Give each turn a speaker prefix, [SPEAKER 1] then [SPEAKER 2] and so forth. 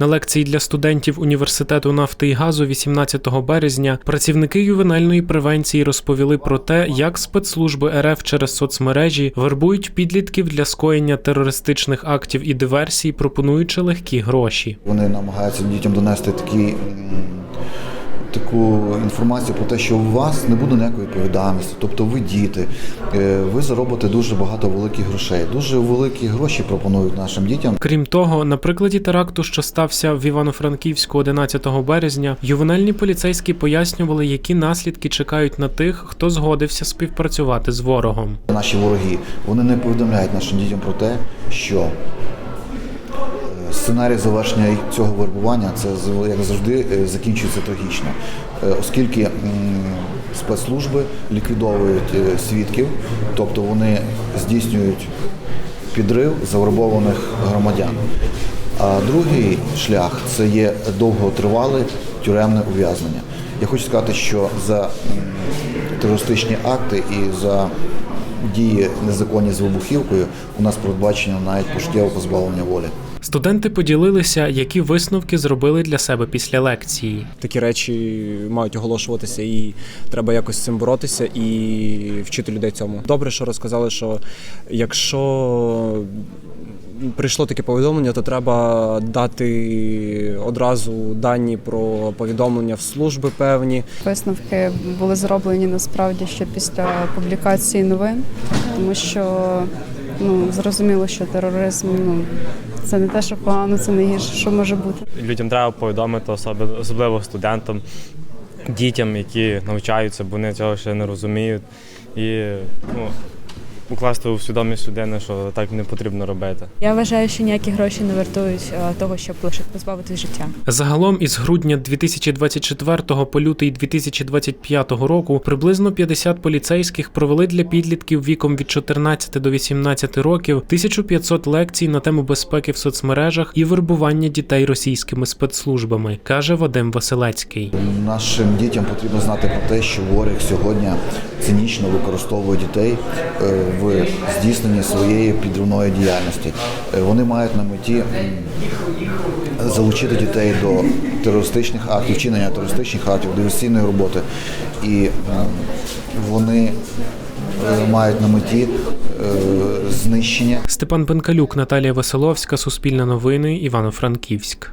[SPEAKER 1] На лекції для студентів університету нафти і газу 18 березня працівники ювенальної превенції розповіли про те, як спецслужби РФ через соцмережі вербують підлітків для скоєння терористичних актів і диверсій, пропонуючи легкі гроші.
[SPEAKER 2] Вони намагаються дітям донести такі, таку інформацію про те, що у вас не буде ніякої відповідальності, тобто ви діти, е, ви заробите дуже багато великих грошей. Дуже великі гроші пропонують нашим дітям.
[SPEAKER 1] Крім того, на прикладі теракту, що стався в Івано-Франківську 11 березня, ювенальні поліцейські пояснювали, які наслідки чекають на тих, хто згодився співпрацювати з ворогом.
[SPEAKER 2] Наші вороги вони не повідомляють нашим дітям про те, що сценарій завершення цього вербування це як завжди е, закінчується трагічно, Е, оскільки спецслужби ліквідовують е, свідків, тобто вони здійснюють підрив завербованих громадян. А другий шлях це є довготривале тюремне ув'язнення. Я хочу сказати, що за терористичні акти і за дії незаконні з вибухівкою у нас передбачено навіть пожиттєве позбавлення волі.
[SPEAKER 1] Студенти поділилися, які висновки зробили для себе після лекції.
[SPEAKER 3] Такі речі мають оголошуватися, і треба якось з цим боротися і вчити людей цьому. Добре, що розказали, що якщо прийшло таке повідомлення, то треба дати одразу дані про повідомлення в служби певні.
[SPEAKER 4] Висновки були зроблені насправді ще після публікації новин, тому що ну зрозуміло, що тероризм ну це не те, що погано, це не гірше, що може бути.
[SPEAKER 5] людям треба повідомити, особливо студентам, дітям, які навчаються, бо вони цього ще не розуміють. І ну, укласти у свідомість людини, що так не потрібно робити.
[SPEAKER 6] Я вважаю, що ніякі гроші не вартують е, того, щоб лише позбавитись життя.
[SPEAKER 1] Загалом із грудня 2024 по лютий 2025 року приблизно 50 поліцейських провели для підлітків віком від 14 до 18 років 1500 лекцій на тему безпеки в соцмережах і вербування дітей російськими спецслужбами, каже Вадим Василецький.
[SPEAKER 2] Нашим дітям потрібно знати про те, що ворог сьогодні цинічно використовує дітей е, в здійсненні своєї підривної діяльності. Е, Вони мають на меті залучити дітей до терористичних актів, вчинення терористичних актів, диверсійної роботи. І вони е, мають на меті е, знищення
[SPEAKER 1] Степан Бенкалюк, Наталія Веселовська, Суспільне новини, Івано-Франківськ.